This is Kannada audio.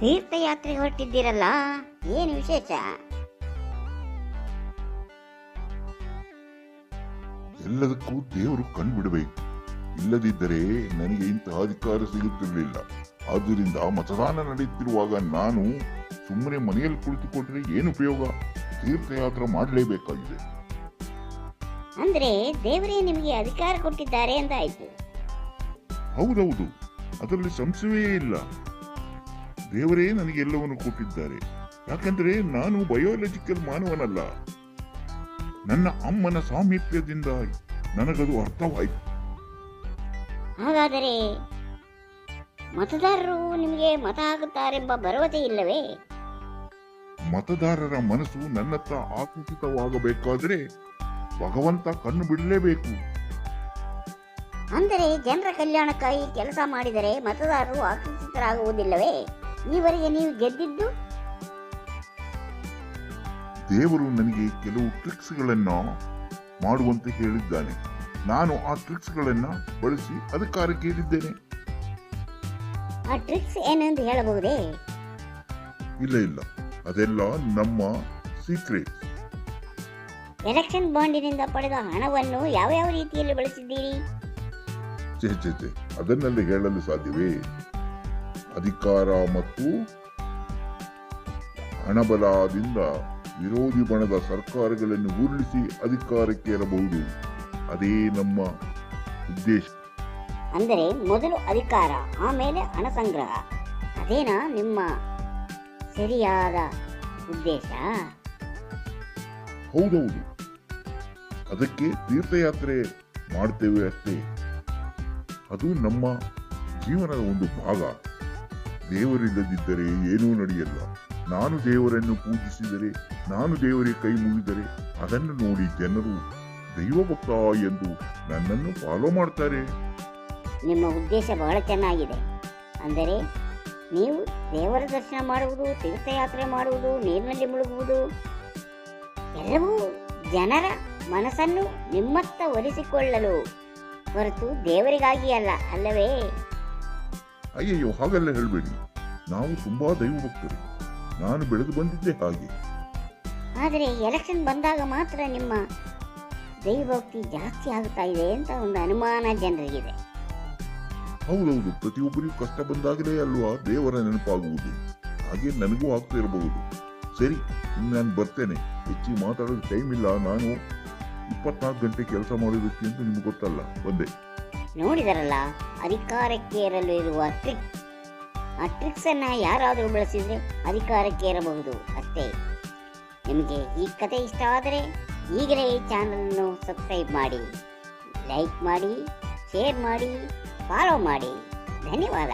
ತೀರ್ಥಯಾತ್ರೆಗೆ ಹೊರಟಿದ್ದೀರಲ್ಲ ಏನು ವಿಶೇಷ? ಎಲ್ಲದಕ್ಕೂ ದೇವರು ಕಣ್ಬಿಡಬೇಕು ಇಲ್ಲದಿದ್ದರೆ ನನಗೆ ಇಂತಹ ಅಧಿಕಾರ ಸಿಗುತ್ತಿರಲಿಲ್ಲ. ಆದ್ದರಿಂದ ಮತದಾನ ನಡೆಯುತ್ತಿರುವಾಗ ನಾನು ಸುಮ್ಮನೆ ಮನೆಯಲ್ಲಿ ಕುಳಿತುಕೊಂಡ್ರೆ ಏನು ಉಪಯೋಗ? ತೀರ್ಥಯಾತ್ರೆ ಮಾಡಲೇಬೇಕಾಗಿದೆ. ಅಂದ್ರೆ ದೇವರೇ ನಿಮಗೆ ಅಧಿಕಾರ ಕೊಟ್ಟಿದ್ದಾರೆ ಅಂತ ಆಯ್ತು ಹೌದೌದು. ಅದರಲ್ಲಿ ಸಂಶಯವೇ ಇಲ್ಲ. ದೇವರೇ ನನಗೆ ಎಲ್ಲವನ್ನು ಕೊಟ್ಟಿದ್ದಾರೆ ಯಾಕಂದ್ರೆ ನಾನು ಬಯೋಲಜಿಕಲ್ ಮಾನವನಲ್ಲ. ನನ್ನ ಅಮ್ಮನ ಸಾಮೀಪ್ಯದಿಂದ ನನಗದು ಅರ್ಥವಾಯಿತು. ಹಾಗಾದರೆ ಮತದಾರರು ನಿಮಗೆ ಮತ ಹಾಕುತ್ತಾರೆಂಬ ಭರವಸೆ ಇಲ್ಲವೇ? ಮತದಾರರ ಮನಸ್ಸು ನನ್ನತ್ತ ಆಕರ್ಷಿತವಾಗಬೇಕಾದ್ರೆ ಭಗವಂತ ಕಣ್ಣು ಬಿಡಲೇಬೇಕು. ಅಂದರೆ ಜನರ ಕಲ್ಯಾಣಕ್ಕಾಗಿ ಕೆಲಸ ಮಾಡಿದರೆ ಮತದಾರರು ಆಕರ್ಷಿತರಾಗುವುದಿಲ್ಲವೇ ಈವರೆಗೆ ನೀವು ಗೆದ್ದಿದ್ದು? ದೇವರು ನನಗೆ ಕೆಲವು ಟ್ರಿಕ್ಸ್ ಗಳನ್ನ ಮಾಡುವಂತೆ ಹೇಳಿದ್ದಾನೆ. ನಾನು ಆ ಟ್ರಿಕ್ಸ್ ಗಳನ್ನ ಬಳಸಿ ಅಧಿಕಾರಕ್ಕೆ ಏರಿದ್ದೇನೆ ಆ ಟ್ರಿಕ್ಸ್ ಏನೆಂದು ಹೇಳಬಹುದೇ? ಇಲ್ಲ ಇಲ್ಲ. ಅದೆಲ್ಲ ನಮ್ಮ ಸೀಕ್ರೆಟ್ ಎಲೆಕ್ಷನ್ ಬಾಂಡಿನಿಂದ ಪಡೆದ ಹಣವನ್ನು ಯಾವ ಯಾವ ರೀತಿಯಲ್ಲಿ ಬಳಸಿದ್ದೀರಿ? ಅದನ್ನೆಲ್ಲ ಹೇಳಲು ಸಾಧ್ಯವೇ? ಅಧಿಕಾರ ಮತ್ತು ಹಣಬಲದಿಂದ ವಿರೋಧಿ ಬಣದ ಸರ್ಕಾರಗಳನ್ನು ಉರುಳಿಸಿ ಅಧಿಕಾರಕ್ಕೆ ಇರಬಹುದು ಅದೇ ನಮ್ಮ ಉದ್ದೇಶ. ಅಂದರೆ ಮೊದಲು ಅಧಿಕಾರ ಆಮೇಲೆ ಹಣ ಸಂಗ್ರಹ. ಅದೇನಾ ನಿಮ್ಮ ಸರಿಯಾದ ಉದ್ದೇಶ? ಹೌದೌದು. ಅದಕ್ಕೆ ತೀರ್ಥಯಾತ್ರೆ ಮಾಡ್ತೇವೆ ಅಷ್ಟೇ. ಅದು ನಮ್ಮ ಜೀವನದ ಒಂದು ಭಾಗ. ದೇವರಿಲ್ಲದಿದ್ದರೆ ಏನೂ ನಡೆಯಲ್ಲ. ನಾನು ದೇವರನ್ನು ಪೂಜಿಸಿದರೆ, ನಾನು ದೇವರಿಗೆ ಕೈ ಮುಗಿದರೆ ಅದನ್ನು ನೋಡಿ ಜನರು ದೈವಭಕ್ತ ಎಂದು ನನ್ನನ್ನು ಫಾಲೋ ಮಾಡ್ತಾರೆ. ನಿಮ್ಮ ಉದ್ದೇಶ ಬಹಳ ಚೆನ್ನಾಗಿದೆ. ಅಂದರೆ ನೀವು ದೇವರ ದರ್ಶನ ಮಾಡುವುದು, ತೀರ್ಥಯಾತ್ರೆ ಮಾಡುವುದು, ನೀರಿನಲ್ಲಿ ಮುಳುಗುವುದು, ಎಲ್ಲವೂ ಜನರ ಮನಸ್ಸನ್ನು ನಿಮ್ಮತ್ತ ಒಲಿಸಿಕೊಳ್ಳಲು ಹೊರತು ದೇವರಿಗಾಗಿ ಅಲ್ಲ ಅಲ್ಲವೇ? ಅಯ್ಯಯ್ಯೋ ಹಾಗೆಲ್ಲ ಹೇಳಬೇಡಿ. ನಾವು ತುಂಬಾ ದೈವಭಕ್ತರು. ನಾನು ಬೆಳೆದು ಬಂದಿದ್ದೆ ಹಾಗೆ. ಆದರೆ ಎಲೆಕ್ಷನ್ ಬಂದಾಗ ಮಾತ್ರ ನಿಮ್ಮ ದೈವಭಕ್ತಿ ಜಾಸ್ತಿ ಆಗ್ತಾ ಇದೆ ಅಂತ ಒಂದು ಅನುಮಾನ ಜನರಿಗಿದೆ. ಹೌದೌದು ಪ್ರತಿಯೊಬ್ಬರಿಗೂ ಕಷ್ಟ ಬಂದಾಗಲೇ ಅಲ್ವಾ ದೇವರ ನೆನಪಾಗುವುದು. ಹಾಗೆ ನನಗೂ ಆಗ್ತಾ ಇರಬಹುದು. ಸರಿ ನಾನು ಬರ್ತೇನೆ. ಹೆಚ್ಚಿಗೆ ಮಾತಾಡೋದು ಟೈಮ್ ಇಲ್ಲ. ನಾನು ಇಪ್ಪತ್ನಾಲ್ಕು ಗಂಟೆ ಕೆಲಸ ಮಾಡೋದಕ್ಕೆ ಅಂತ ನಿಮ್ಗೆ ಗೊತ್ತಲ್ಲ. ಬಂದೆ. ನೋಡಿದರಲ್ಲ ಅಧಿಕಾರಕ್ಕೆ ಏರಲು ಇರುವ ಟ್ರಿಕ್ ಆ ಟ್ರಿಕ್ಸ್ ಅನ್ನ ಯಾರಾದರೂ ಬಳಸಿದರೆ ಅಧಿಕಾರಕ್ಕೆ ಏರಬಹುದು ಅಷ್ಟೇ. ನಿಮಗೆ ಈ ಕತೆ ಇಷ್ಟ ಆದರೆ ಈಗಲೇ ಈ ಚಾನಲನ್ನು ಸಬ್ಸ್ಕ್ರೈಬ್ ಮಾಡಿ ಲೈಕ್ ಮಾಡಿ ಶೇರ್ ಮಾಡಿ ಫಾಲೋ ಮಾಡಿ. ಧನ್ಯವಾದ.